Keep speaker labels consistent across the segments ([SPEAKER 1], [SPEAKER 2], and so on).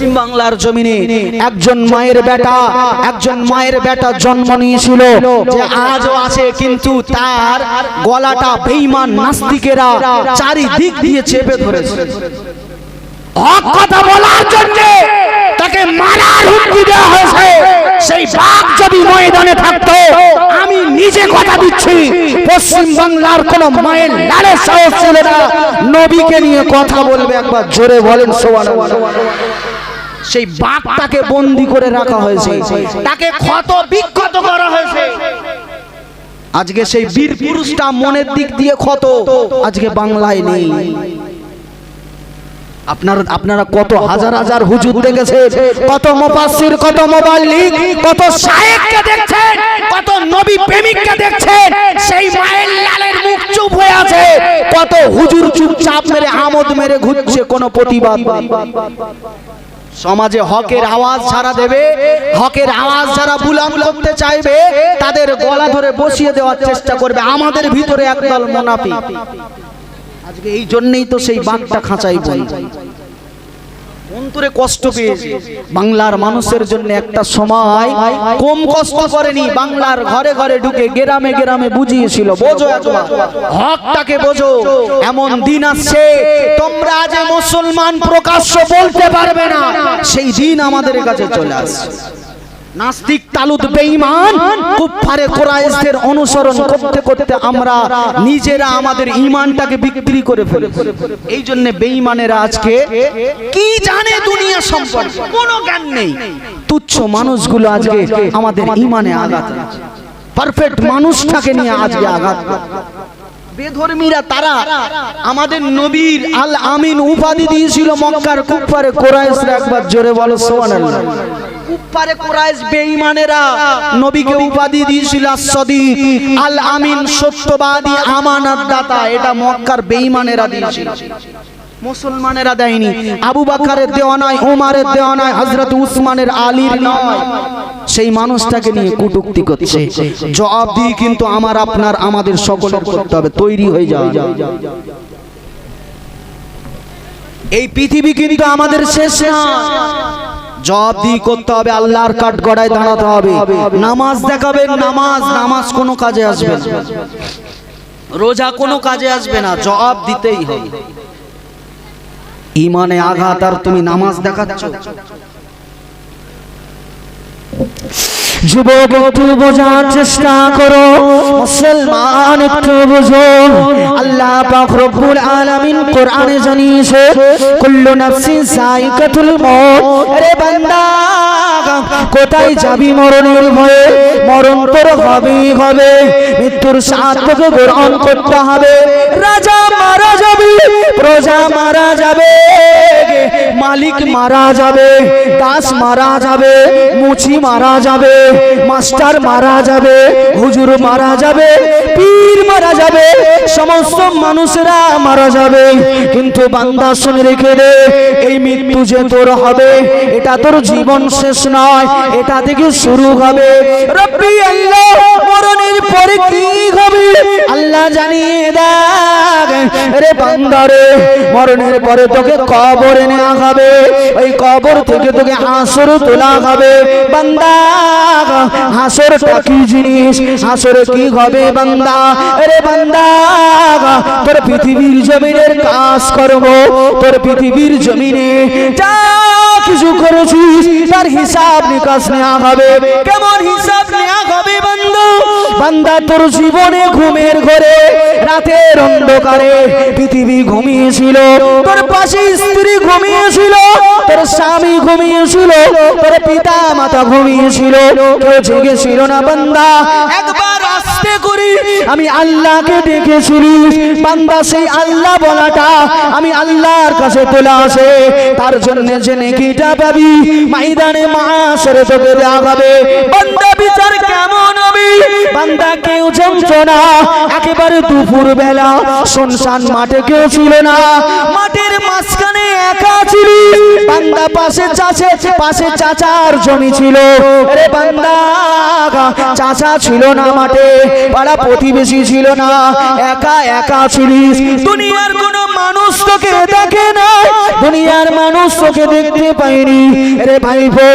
[SPEAKER 1] পশ্চিম বাংলার জমিনে একজন মায়ের বেটা, একজন মায়ের বেটা জন্ম নিয়েছিল, যে আজও আছে, কিন্তু তার গলাটা বেঈমান নাস্তিকেরা চারিদিক দিয়ে চেপে ধরেছে।
[SPEAKER 2] হক কথা বলার জন্য তাকে মারার হুমকি দেওয়া হয়েছে। সেই বাঘ যদি ময়দানে থাকতো, আমি নিজে কথা দিচ্ছি, পশ্চিম বাংলার কোন মায়ের লালের সাহস ছিল না।
[SPEAKER 1] নবীকে নিয়ে কথা বলবে একবার, জোরে বলেন, সুবহানাল্লাহ। সেই বাঘটাকে বন্দি করে রাখা হয়েছে।
[SPEAKER 2] তাকে ক্ষত বিক্ষত করা হয়েছে।
[SPEAKER 1] আজকে সেই বীর পুরুষটা মনের দিক দিয়ে ক্ষত, আজকে বাংলায় নেই। আপনারা আপনারা কত হাজার হাজার হুজুর দেখেছে কত মুফাসসির, কত মোবাল্লিগ
[SPEAKER 2] কত সাহেবকে দেখছেন, কত নবী প্রেমিককে দেখছেন, সেই মায়ের লালের মুখ চুপ হয়ে আছে,
[SPEAKER 1] কত হুজুর চুপচাপ মেরে আমোদ মেরে ঘুরছে কোনো প্রতিবাদ। সমাজে হকের আওয়াজ ছাড়া দেবে হকের আওয়াজ যারা বুলাম করতে চাইবে তাদের গলা ধরে বসিয়ে দেওয়ার চেষ্টা করবে। আমাদের ভিতরে একদল মোনাফি আজকে এই জন্যই তো সেই বাঘটা খাঁচাই বই অন্তরে কষ্ট পেয়েছে। বাংলার মানুষের জন্য একটা সময় কম কষ্ট করেনি। বাংলার ঘরে ঘরে ঢুকে গ্রামে গ্রামে বুঝিয়েছিল, বোঝো একবার, হকটাকে বোঝো, এমন দিন আসছে, তোমরা যে মুসলমান প্রকাশ্য বলতে পারবে না, সেই দিন আমাদের কাছে চলে আসছে। নাস্তিক তালুদ বেঈমান কুফারে কোরাইশদের অনুসরণ করতে করতে আমরা নিজেরা আমাদের ঈমানটাকে বিক্রি করে ফেলেছি এই জন্য বেঈমানেরা আজকে কি জানে দুনিয়া সম্পর্কে? কোনো জ্ঞান নেই। তুচ্ছ মানুষগুলো আজকে আমাদের ঈমানে আঘাত পারফেক্ট মানুষটাকে নিয়ে আজকে আঘাত। বেধর্মীরা, তারা আমাদের নবীর আল আমিন উপাধি দিয়েছিল মক্কার কুপারে কোরাইশরা। একবার জোরে বলো সত্যবাদী আমানত দাতা এটা মক্কার বেঈমানেরা দিয়েছিল। মুসলমানেরা দেয়নি। আবু বাকারের দেওয়া নয় ওমারের দেওয়া নয় হজরত উসমানের আলীর নয়। সেই মানুষটাকে নিয়ে কুটুক্তি করছে। জবাব দিয়ে কিন্তু আমার, আপনার, আমাদের সকলের করতে হবে। তৈরি হয়ে যাওয়া এই পৃথিবী কিন্তু আমাদের শেষ না। জবাব দিয়ে করতে হবে, আল্লাহর কাঠ গড়ায় দাঁড়াতে হবে। নামাজ দেখাবে নামাজ নামাজ কোনো কাজে আসবে রোজা কোনো কাজে আসবে না। জবাব দিতেই হবে। ইমানে আঘাত আর তুমি নামাজ দেখাচ্ছ।
[SPEAKER 2] যুবক, একটু বোঝার চেষ্টা করো। মুসলমান, একটু বুঝো। আল্লাহ পাক আলামিন কোরআনে জানিয়েছে, কুল্লু নাফসিন সাইকাতুল মউত আরে বান্দা, কোথায় যাবি মরণের ভয়ে? মরণ তোর হবেই হবে। মৃত্যুর স্বাদ তোকে গ্রহণ করতে হবে। রাজা মারা যাবে, প্রজা মারা যাবে, মালিক মারা যাবে, দাস মারা যাবে, মুচি মারা যাবে। মাস্টার মারা যাবে, হুজুর মারা যাবে, পীর মারা যাবে, সমস্ত মানুষেরা মারা যাবে। কিন্তু বান্দা শুনে রেখে দে, এই মৃত্যু যে তোর হবে, এটা তোর জীবন শেষ নয়, এটা থেকে শুরু হবে। রব্বি আল্লাহ মরণের পরে কি হবে? আল্লাহ জানিয়ে দেখ। রে বান্দারে মরণের পরে তোকে কবরে নেওয়া হবে। ওই কবর থেকে তোকে হাসর তোলা হবে। বান্দা, হাসরটা কি জিনিস? হাসরে কি হবে বান্দা? রে বান্দা, তোর পৃথিবীর জমিনের কাজ করব। তোর পৃথিবীর জমিনে যা কিছু করেছিস, তার হিসাব নিকাশ নেওয়া হবে। কেমন হিসাব নেওয়া হবে বন্ধু, বান্দা তোর জীবনে ঘুমের ঘরে, রাতের অন্ধকারে পৃথিবী ঘুমিয়েছিল। তোর পাশে স্ত্রী ঘুমিয়েছিল, তোর স্বামী ঘুমিয়েছিল, তোর পিতা মাতা ঘুমিয়েছিল। কেউ জেগেছিল না বান্দা। একবার আস্তে করি আমি আল্লাহকে দেখেছিলি বান্দা, সেই আল্লাহ বলাটা আমি আল্লাহর কাছে তোলা আসে। তার জন্য যে নেকিটা পাবি? মাইদানে মাসের তোকে দেওয়া হবে। বান্দা, বিচার কেমন বান্দা কেউ না একেবারে দুপুর বেলা শুনশান মাঠে কেউ ছিল না। মাঠের মাঝখানে একা ছিলি। বান্দা পাশে পাশে চাচার জমি ছিল। রে বান্দা, চাচা ছিল না মাঠে, পাড়া প্রতিবেশী ছিল না। একা একা দুনিয়ার কোন মানুষ তোকে দেখে না দুনিয়ার মানুষ তোকে দেখতে পাইনি। রে ভাইপো,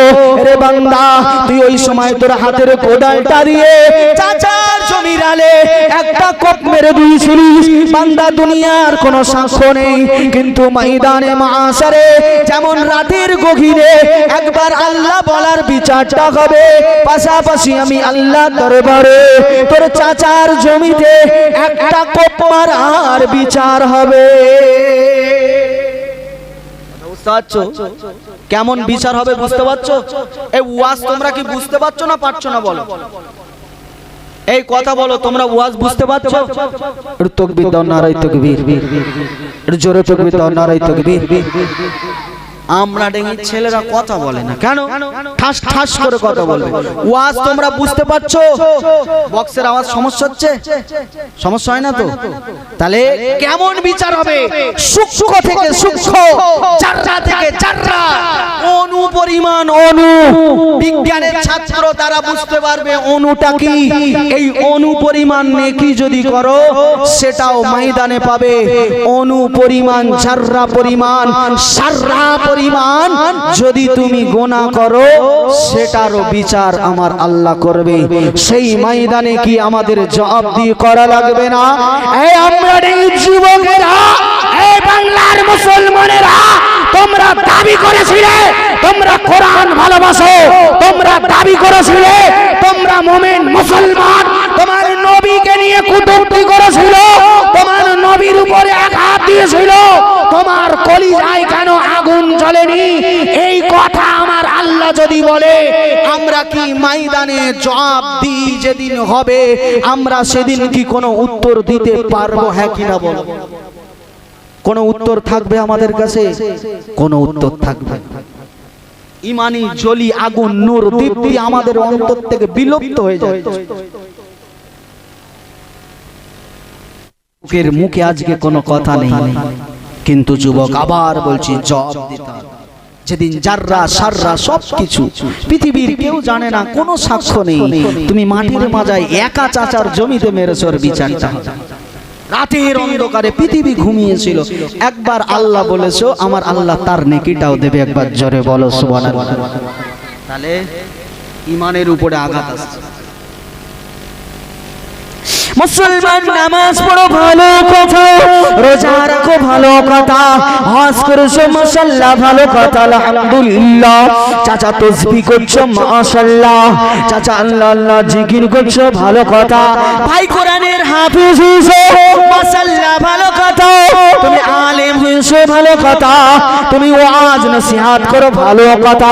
[SPEAKER 2] রে বান্দা, তুই ওই সময় তোর হাতের কোদালটা দিয়ে চাচার জমির আলে একটা কোপ মেরে দিয়েছিলিস। বান্দা, দুনিয়ার কোনো সাক্ষ্য নেই। কিন্তু ময়দানে মাসারে যেমন রাতের গভীরে একবার আল্লাহ বলার বিচারটা হবে। পাশাপাশি আমি আল্লাহ দরবারে তোর চাচার জমিতে একটা কোপ মারার বিচার হবে।
[SPEAKER 1] কেমন বিচার হবে বুঝতে পারছ? এই ওয়াজ তোমরা কি বুঝতে পারছ না পারছ না বলো? এই কথা বলো, তোমরা ওয়াজ বুঝতে পারছ?
[SPEAKER 2] একটু তকবীর দাও নারাই তকবীর। একটু জোরে তকবীর দাও নারাই তকবীর।
[SPEAKER 1] আমরা ডেঙ্গি ছেলেরা কথা বলে না। কেন? ঠাস ঠাস করে কথা বলবে। ওয়াজ তোমরা বুঝতে পারছ? বক্সের আওয়াজ সমস্যা হচ্ছে? সমস্যা হয় না তো? তাহলে কেমন বিচার হবে? সূক্ষ্ম থেকে সূক্ষ্ম চাররা থেকে চাররা অনু পরিমাণ অনু। বিজ্ঞানের ছাত্র তারা বুঝতে পারবে অনুটা কি? এই অনু পরিমাণ নেকি যদি করো সেটাও ময়দানে পাবে। অনু পরিমাণ চাররা পরিমাণ সাররা পরিমাণ যদি তুমি গোনা করো সেটারও বিচার আমার আল্লাহ করবে। সেই ময়দানে কি আমাদের জবাব দিয়ে করা লাগবে না?
[SPEAKER 2] এই আমরা এই যুবকেরা এই বাংলার মুসলমানেরা তোমরা দাবি করেছিলে, তোমরা কোরআন ভালোবাসো, তোমরা দাবি করেছিলে, তোমরা মোমেন মুসলমান, তোমার নবীকে নিয়ে কুটুক্তি করেছিল, তোমার নবীর উপরে আঘাত দিয়েছিল, তোমার কলিজায় কেন আগুন জ্বলেনি? এই কথা আমার আল্লাহ যদি বলে,
[SPEAKER 1] আমরা কি ময়দানে জবাব দিই যেদিন হবে? আমরা সেদিন কি কোনো উত্তর দিতে পারব? হ্যাঁ কিনা বলো। কোনো উত্তর থাকবে আমাদের কাছে? কোনো উত্তর থাকবে। ইমানি জলি আগুন নূর দীপ্তি আমাদের অন্তর থেকে বিলুপ্ত হয়ে যায়। মুখের মুখে আজকে কোনো কথা নেই। কিন্তু যুবক আবার বলছি জব যেদিন জাররা সাররা সব কিছু পৃথিবীর কেউ জানে না কোনো সাক্ষ্য নেই। তুমি মাটির মাজায় একা চাচার জমিতে মেরেছর বিচারটা। রাতের অন্ধকারে পৃথিবী ঘুমিয়েছিল। একবার আল্লাহ বলেছ আমার আল্লাহ তার নেকিটাও দেবে। একবার জোরে বলো সুবহানাল্লাহ। তাহলে ইমানের উপরে আঘাত আসছে।
[SPEAKER 2] মুসলমান নামাজ পড়ো, ভালো কথা। রোজা রাখো, ভালো কথা। হজ করছ মাশাল্লাহ ভালো কথা, আলহামদুলিল্লাহ। চাচা তসবি করছ মাশাল্লাহ চাচা আল্লাহ আল্লাহ, জিকির করছ, ভালো কথা। ভাই কোরআনের হাফিজ হইছো মাশাল্লাহ ভালো কথা। তুমি আলেম হইছো ভালো কথা। তুমি ওয়াজ নসিহত করো, ভালো কথা।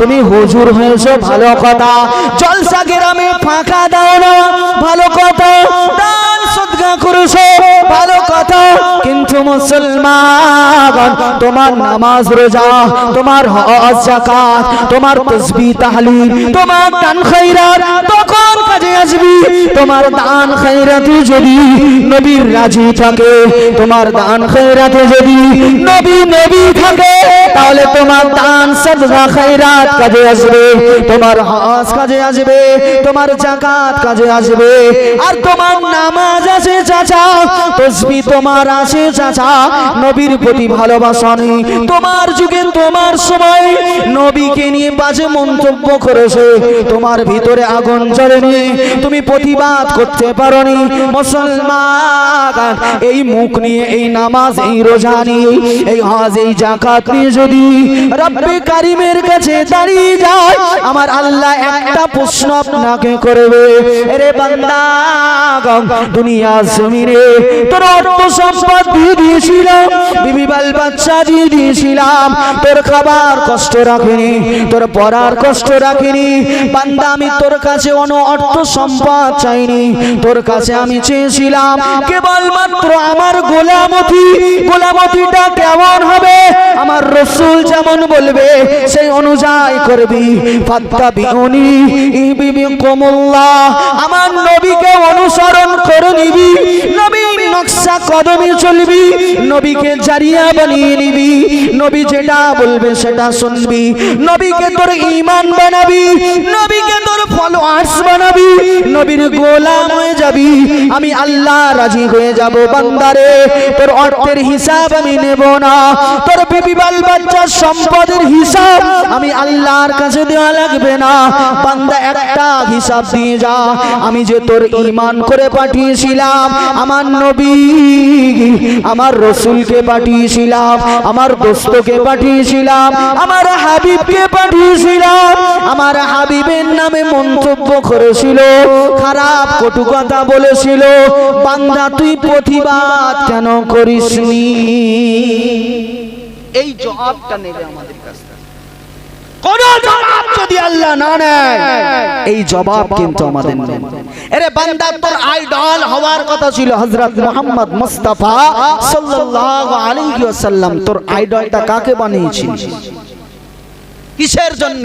[SPEAKER 2] তুমি হুজুর হয়েছো, ভালো কথা। জলসা গ্রামে ফাঁকা দাও না, ভালো কথা। দান সদকা করেছ, ভালো কথা। কিন্তু মুসলমান, তোমার নামাজ রোজা, তোমার হজ যাকাত, তোমার তাসবিহ তাহলিল, তোমার দান খায়রাত তখন কাজে আসবি। তোমার দান খায়রাতে যদি নবীর রাজি থাকে, তোমার দান খায়রাতে যদি নবী নবী থাকে, তাহলে তোমার দান সদকা খায়রাত কাজে আসবে, তোমার হজ কাজে আসবে, তোমার যাকাত কাজে আসবে, আর তোমার নামাজ আছে চাচা, তসবি তোমার আছে চাচা, নবীর প্রতি ভালোবাসা নেই। তোমার যুগে, তোমার সময় নবীকে নিয়ে বাজে মন্তব্য করেছে। তোমার ভিতরে আগুন জ্বলেনি, তুমি প্রতিবাদ করতে পারোনি। মুসলমান, এই মুখ নিয়ে, এই নামাজ, এই রোজা নিয়ে, এই হজ, এই জাকাত নিয়ে যদি রব্বে কারিমের কাছে দাঁড়িয়ে যায়, আমার আল্লাহ একটা প্রশ্ন আপনাকে করবে। রে বান্দা দুনিয়া জমিনে তোর অর্থ সম্পদ দিয়ে দিয়েছিলাম, বিবি বাল বাচ্চা দিয়ে দিয়েছিলাম, তোর খাবার কষ্ট রাখিনি, তোর পড়ার কষ্ট রাখিনি, বান্দা, আমি তোর কাছে অন অর্থ সম্পদ চাইনি, তোর কাছে আমি চেয়েছিলাম কেবলমাত্র আমার গোলামতি, গোলামতিটা কেমন হবে? আমার রসুল যেমন বলবে, সেই অনুযায়ী করবি। ফাত্তা বিউনি বিবি কমল্লাহ, আমার নবীকে অনুসরণ করে নিবি। আমি আল্লাহ রাজি হয়ে যাব, বান্দারে। তোর অর্থের হিসাব আমি নেব না। তোর বিবি বাল বাচ্চার সম্পদের হিসাব আমি আল্লাহর কাছে দেওয়া লাগবে না। বান্দা একটা হিসাব দিয়ে যা। আমি যে তোর ইমান করে পাঠিয়েছিলাম আমার নবী, আমার রসুলকে পাঠিয়েছিলাম, আমার দোস্তকে পাঠিয়েছিলাম, আমার হাবিবকে পাঠিয়েছিলাম, আমার হাবিবের নামে মন্তব্য করেছিল, খারাপ কটু কথা বলেছিল, বান্দা তুই প্রতিবাদ কেন করিসনি?
[SPEAKER 1] এই জবাবটা নেবে আমাদের।
[SPEAKER 2] কোন জবাব যদি আল্লাহ না নেয় এই জবাব কিন্তু আমাদের নেই।
[SPEAKER 1] আরে বান্দা তোর
[SPEAKER 2] আইডল হওয়ার কথা ছিল হযরত মুহাম্মদ মুস্তাফা সাল্লাল্লাহু আলাইহি ওয়াসাল্লাম। তোর আইডলটা কাকে বানিয়েছিস
[SPEAKER 1] কিসের জন্য?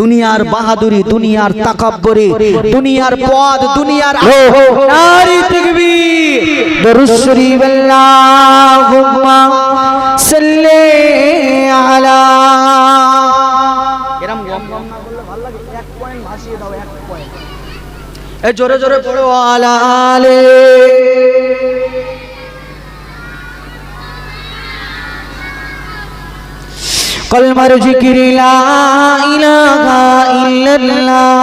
[SPEAKER 2] দুনিয়ার বাহাদুরি দুনিয়ার তাকাব্বুরি দুনিয়ার পদ দুনিয়ার নারী তাকবীর। দরুদ শরীফ আল্লাহুম্মা সাল্লি আলা
[SPEAKER 1] এই জোরে জোরে পড়ো,
[SPEAKER 2] আলা আলে। কলমার জিকির, লা ইলাহা ইল্লাল্লাহ,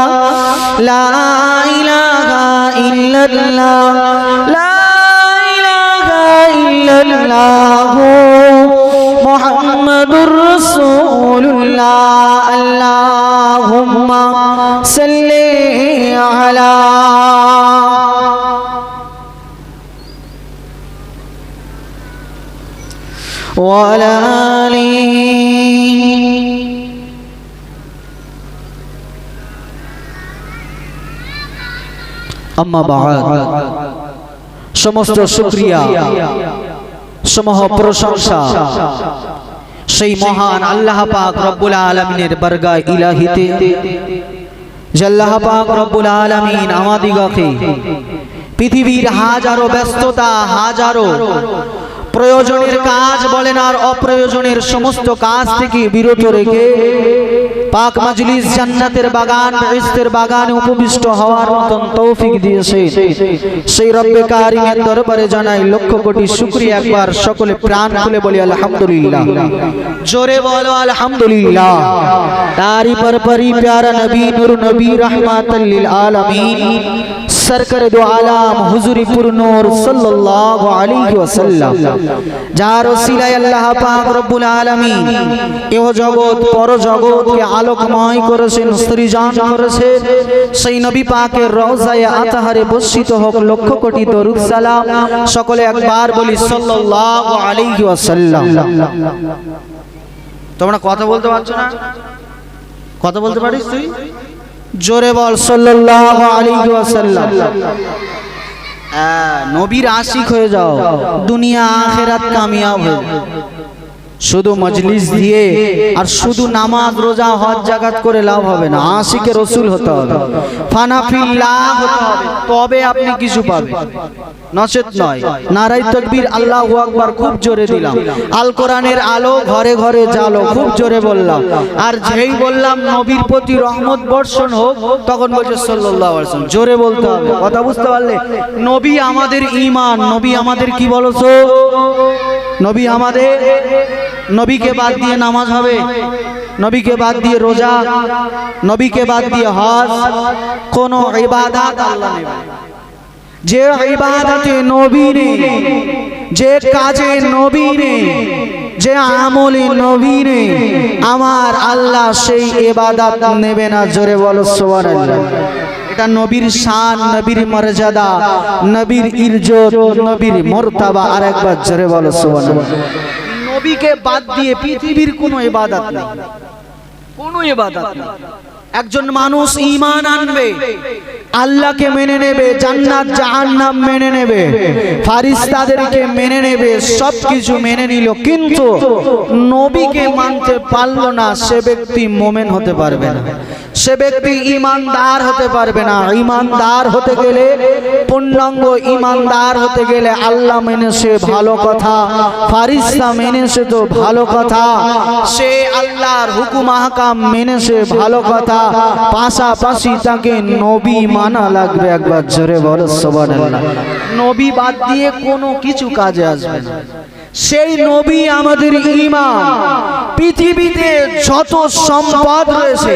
[SPEAKER 2] লা ইলাহা ইল্লাল্লাহ, লা ইলাহা ইল্লাল্লাহ, মুহাম্মাদুর রাসূলুল্লাহ। وعلى آله আম্মা বাদ সমস্ত শুকরিয়া সমহ প্রশংসা সেই মহান আল্লাহ পাক রব্বুল আলামিনের বরগায় ইলাহিতে যে আল্লাহ পাক রব্বুল আলামিন আমাদিগকে পৃথিবীর হাজারো ব্যস্ততা হাজারো প্রয়োজনের কাজ বলেন আর অপ্রয়োজনের সমস্ত কাজ থেকে বিরত রেখে পাক মাজলিস জান্নাতের বাগান, বেহেশতের বাগানে উপবিষ্ট হওয়ার মতন তৌফিক দিয়েছে সেই রব্বে কারিমের দরবারে জানাই লক্ষ কোটি শুক্রিয়া একবার সকলে প্রাণ খুলে বলি, আলহামদুলিল্লাহ। জোরে বলো, আলহামদুলিল্লাহ। তারি পরপরি প্যারা নবী, নূর নবী, রহমাতাল লিল আলামিন। সরকার দু আলাম হুজুরি নূর সাল্লাল্লাহু আলাইহি ওয়াসাল্লাম। যার ওসিলায় আল্লাহ পাক রব্বুল আলামিন এহ জগৎ, পর জগৎ কে আলোকময় করেছেন, সৃজন করেছেন। সেই নবী পাকের রওজায়ে আতাহারে বসিত হোক লক্ষ কোটি দরুদ সালাম। সকলে একবার বলি সাল্লাল্লাহু আলাইহি ওয়াসাল্লাম।
[SPEAKER 1] তোমরা কথা বলতে পারছ না? কথা বলতে পারিস তুই?
[SPEAKER 2] জোরে বল সাল্লাল্লাহু আলাইহি ওয়াসাল্লাম
[SPEAKER 1] নবীর আশিক
[SPEAKER 2] হয়ে যাও দুনিয়া আখেরাত কামিয়াব হয়ে। শুধু মজলিস দিয়ে আর শুধু নামাজ রোজা হজ জাগাত করে লাভ হবে না। আশিকে রসুল হতে হবে। ফানাফিল্লাহ হতে হবে। তবে আপনি কিছু পাবেন। নচেত নয়। নারাই তকবীর আল্লাহ আকবার খুব জোরে দিলাম। আল কোরআনের আলো ঘরে ঘরে জালো খুব জোরে বললাম। আর যেই বললাম নবীর প্রতি রহমত বর্ষণ হোক তখন বলছে সাল্লাল্লাহু আলাইহি ওয়াসাল্লাম জোরে বলতে হবে। কথা বুঝতে পারলে নবী আমাদের ঈমান নবী আমাদের কি বলছো নবী আমাদের নবীকে বাদ দিয়ে নামাজ হবে। নবীকে বাদ দিয়ে রোজা। নবীকে বাদ দিয়ে হজ। কোন ইবাদত আল্লাহ নেবে যে ইবাদতে নবী নেই যে কাজে নবী নেই যে আমলে নবী নেই আমার আল্লাহ সেই ইবাদত নেবে না। জোরে বলো সুবহানাল্লাহ। এটা নবীর শান, নবীর মর্যাদা, নবীর ইজ্জত, নবীর মর্তবা। আর একবার জোরে বলো, সুবহানাল্লাহ। নবীকে বাদ দিয়ে পৃথিবীর কোনো ইবাদত নেই। কোনো ইবাদত নেই। একজন মানুষ ঈমান আনবে, আল্লাহকে মেনে নেবে, জান্নাত, জাহান্নাম মেনে নেবে ফারিস্তাদেরকে মেনে নেবে, সবকিছু মেনে নিল। কিন্তু নবীকে মানতে পারল না, সে ব্যক্তি মোমেন হতে পারবে না।
[SPEAKER 1] সে ব্যক্তি ইমানদার হতে পারবে না। ইমানদার হতে গেলে, পূর্ণাঙ্গ ইমানদার হতে গেলে আল্লাহ মেনেছে ভালো কথা, ফারিস্তা মেনেছে তো ভালো কথা, সে আল্লাহর হুকুম আহকাম মেনেছে ভালো কথা, পাশাপাশি তাকে নবী মানা লাগবে একবার জোরে বলো সবার নবী বাদ দিয়ে কোনো কিছু কাজে আসবে না। সেই নবী আমাদের ইমান। পৃথিবীতে যত সম্পদ রয়েছে,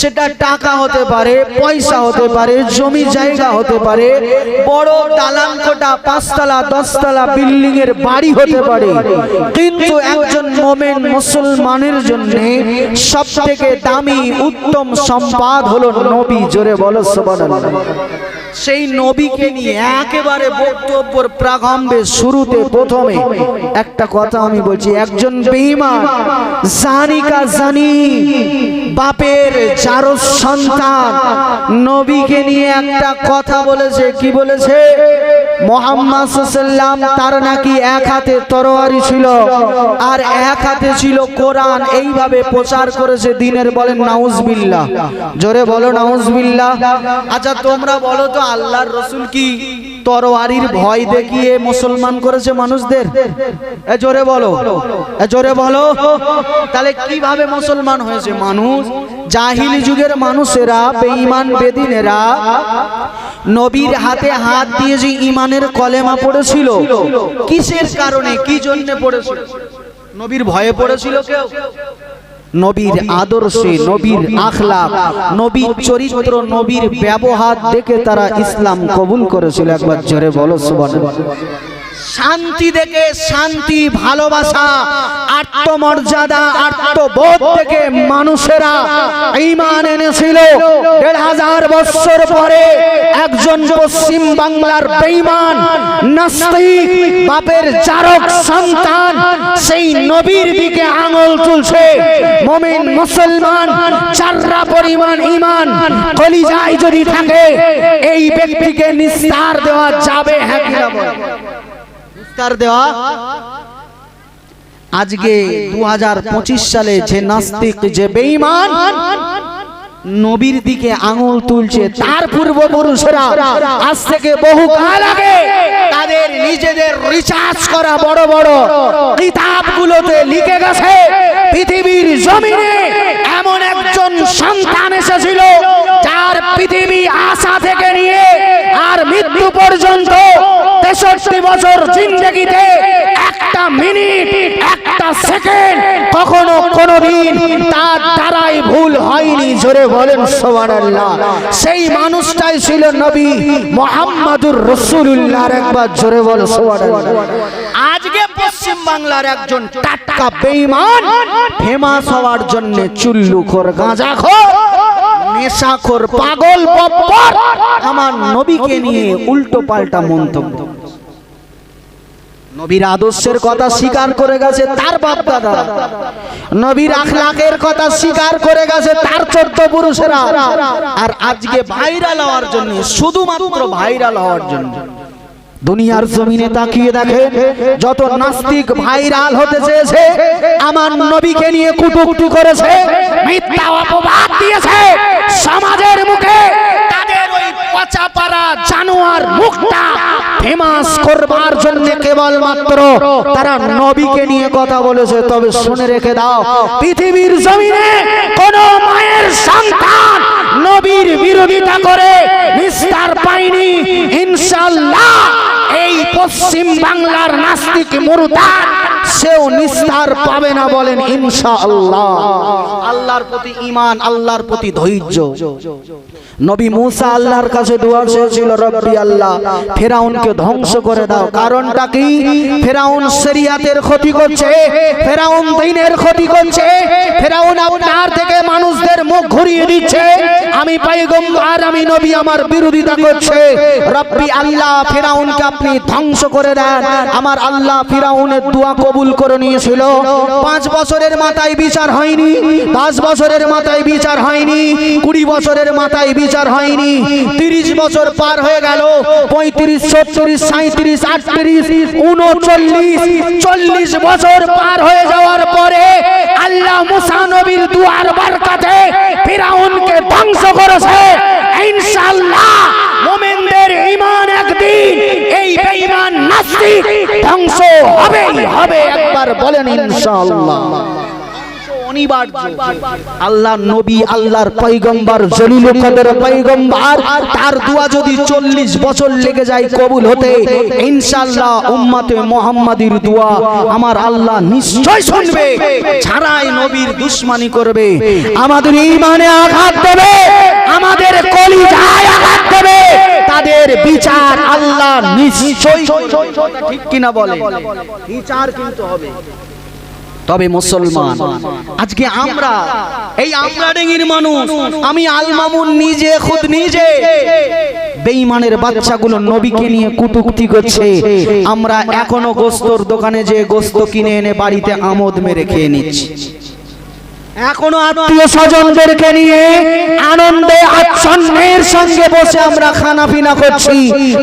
[SPEAKER 1] সেটা টাকা হতে পারে, পয়সা হতে পারে, জমি জায়গা হতে পারে, বড় দালান কোটা পাঁচতলা, দশতলা বিল্ডিং এর বাড়ি হতে পারে। কিন্তু একজন মোমেন মুসলমানের জন্য সব থেকে দামি, উত্তম সম্পদ হলো নবী। জোরে বলো সেই নবীকে নিয়ে একেবারে বক্তব্যের প্রাগম্ভে শুরুতে প্রথমে একটা কথা আমি বলছি, একজন বেঈমান জানিকা জানি, বাপের চারো সন্তান, নবীকে নিয়ে একটা কথা বলেছে, কি বলেছে? তার নাকি এক হাতে তরোয়ারি ছিল, আর এক হাতে ছিল কোরআন, এইভাবে প্রচার করেছে দিনের বলেন নাউজবিল্লাহ। জোরে বলো নাউজবিল্লাহ। আচ্ছা তোমরা বলো তো আল্লাহর রসুল কি তরোয়ারির ভয় দেখিয়ে মুসলমান করেছে মানুষদের? এ জোরে বলো। জোরে বলো। তাহলে কীভাবে মুসলমান হয়েছে মানুষ? জাহিল যুগের মানুষেরা বেঈমান বেদিনেরা নবীর হাতে হাত দিয়ে যে ইমানের কলেমা পড়েছিল, কিসের কারণে, কি জন্য পড়েছিল? নবীর ভয়ে পড়েছিল কেউ? নবীর আদর্শে, নবীর আখলাক নবীর চরিত্র, নবীর ব্যবহার দেখে তারা ইসলাম কবুল করেছিল। একবার জোরে বলো, সুবহানাল্লাহ। শান্তি দেখে শান্তি, ভালোবাসা, আত্মমর্যাদা, আত্মবোধ থেকে মানুষেরা ঈমান এনেছিল। দেড় হাজার বছর পরে একজন পশ্চিম বাংলার বেঈমান, নাস্তিক, বাপের চারক সন্তান, সেই নবীর দিকে আঙুল তুলছে। মুমিন, মুসলমান, চাররা পরিমাণ ঈমান, কলিজায় যদি থাকে, এই ব্যক্তিকে নিস্তার দেওয়া যাবে হ্যাঁ নিস্তার দেওয়া। আজকে দু সালে যে নাস্তিক, যে বেঈমান, নবীর দিকে আঙুল তুলছে, তার পূর্বপুরুষরা আজ থেকে বহু কাল আগে তাদের নিজেদের রিচার্জ করা বড় বড় কিতাবগুলোতে লিখে গেছে, পৃথিবীর জমিনে এমন একজন সন্তান এসেছিল যার পৃথিবী আশা থেকে নিয়ে আর মৃত্যু পর্যন্ত তেষট্টি বছর জিন্দগিতে একটা মিনিট, একটা সেকেন্ড কখনো কোনোদিন তার দ্বারাই ভুল হয়নি। জোরে বলেন, সুবহানাল্লাহ। সেই মানুষটাই ছিল নবী মোহাম্মদুর রাসূলুল্লাহর একবার। জোরে বল সুবহানাল্লাহ। আজকে পশ্চিম বাংলার একজন টাটকা বেঈমান ফেমাস হওয়ার জন্য চুল্লুখোর, গাঁজাখোর, নেশাখোর, পাগল বপ্পর আমার নবীকে নিয়ে উল্টো পাল্টা মন্তব্য। নবীর আদর্শের কথা স্বীকার করে গেছে তার বাপ দাদা নবীর আখলাকের কথা স্বীকার করে গেছে তার চোদ্দ পুরুষেরা। আর আজকে ভাইরাল হওয়ার জন্য, শুধুমাত্র ভাইরাল হওয়ার জন্য। দুনিয়ার জমিনে তাকিয়ে দেখে যত নাস্তিক ভাইরাল হতে চেয়েছে, আমার নবীকে নিয়ে কুটুকুটু করেছে, মিথ্যা অপবাদ দিয়েছে সমাজের মুখে। তাদের ওই পচা পারা জানোয়ার মুখটা ফেমাস করবার জন্য কেবলমাত্র তারা নবীকে নিয়ে কথা বলেছে। তবে শুনে রেখে দাও, পৃথিবীর জমিনে কোন মায়ের সন্তান নবীর বিরোধিতা করে নিস্তার পায়নি। ইনশাল্লাহ এই পশ্চিম বাংলার নাস্তিক মুরতাদ, সেও নিস্তার পাবে না বলেন ইনশাআল্লাহ। আল্লাহর প্রতি ঈমান, আল্লাহর প্রতি ধৈর্য। নবী মুসা আল্লাহর কাছে দোয়া চেয়েছিল, রব্বি আল্লাহ, ফেরাউনকে ধ্বংস করে দাও। কারণটা কি? ফেরাউন শরিয়াতের ক্ষতি করছে, ফেরাউন দিনের ক্ষতি করছে, ফেরাউন আপনার থেকে মানুষদের মুখ ঘুরিয়ে দিচ্ছে। আমি পাইগম্বর আমি নবী, আমার বিরোধিতা করছে। রব্বি আল্লাহ, ফেরাউনকে আপনি ধ্বংস করে দেন। আমার আল্লাহ ফেরাউনের দোয়া কবুল করে নিয়েছিল। পাঁচ বছরের মাথায় বিচার হয়নি, দশ বছরের মাথায় বিচার হয়নি, কুড়ি বছরের মাথায় বিচার হয়নি। তিরিশ বছর পার হয়ে গেল। পঁয়ত্রিশ, ছত্রিশ সাঁত্রিশ আটত্রিশ, উনচল্লিশ, চল্লিশ বছর পার হয়ে যাওয়ার পরে আল্লাহ মুসা নবীর দুয়ার বারকাতে ফিরাউনকে ধ্বংস
[SPEAKER 2] করেছে। ইনশাআল্লাহ মুমিনদের ঈমান একদিন এই বেঈমান নাস্তিক ধ্বংস হবেই, হবে একবার বলেন ইনশাআল্লাহ।
[SPEAKER 1] অনিবার্য।
[SPEAKER 2] আল্লাহ নবী আল্লাহর পয়গম্বর জলিলুল কদর পয়গম্বর
[SPEAKER 1] তার দোয়া যদি চল্লিশ বছর লেগে যায় কবুল হতে ইনশাল্লাহ উম্মতে মোহাম্মদীর দোয়া আমার আল্লাহ নিশ্চয় শুনবে ছাড়াই নবীর দুশ্মনী করবে
[SPEAKER 2] আমাদের ইমানে আঘাত দেবে আমাদের কলিজায় আঘাত দেবে তাদের বিচার আল্লাহ নিশ্চয়
[SPEAKER 1] ঠিক কিনা বলে বিচার কিন্তু হবে। তবে মুসলমান। আজকে আমরা এই আমরাডেঙ্গির মানুষ, আমি আলমামুন নিজে, খুদ নিজে বেঈমানের বাচ্চাগুলো নবীকে নিয়ে কুটুক্তি করছে। আমরা এখনও গোস্তর দোকানে যে গোস্ত কিনে এনে বাড়িতে আমোদ মেরে খেয়ে নিচ্ছি। এখনও
[SPEAKER 2] আত্মীয় স্বজনদেরকে নিয়ে আনন্দে, আচ্ছন্নের সঙ্গে বসে আমরা খানা পিনা করছি।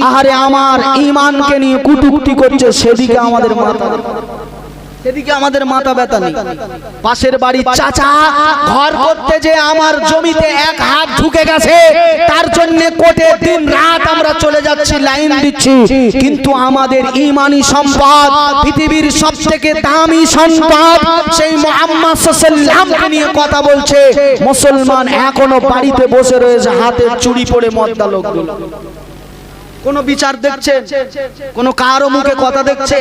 [SPEAKER 1] আহারে আমার ইমানকে নিয়ে কুটুকুটি করছে সেদিকে আমাদের মাথা। সেদিকে আমাদের মাথা ব্যথা নেই। পাশের বাড়ি চাচা ঘর করতে যে আমার জমিতে এক হাত ঢুকে গেছে, তার জন্য কোটে দিন রাত আমরা চলে যাচ্ছি, লাইন দিচ্ছি। কিন্তু আমাদের ইমানি সম্পদ, পৃথিবীর সব থেকে দামি সম্পদ, সেই মোহাম্মদ নিয়ে কথা বলছে। মুসলমান এখনও বাড়িতে বসে রয়েছে, হাতে চুরি পড়ে মদ্দা লোকগুলো। কোনো বিচার দেখছে? কোনো কারও মুখে কথা দেখছে?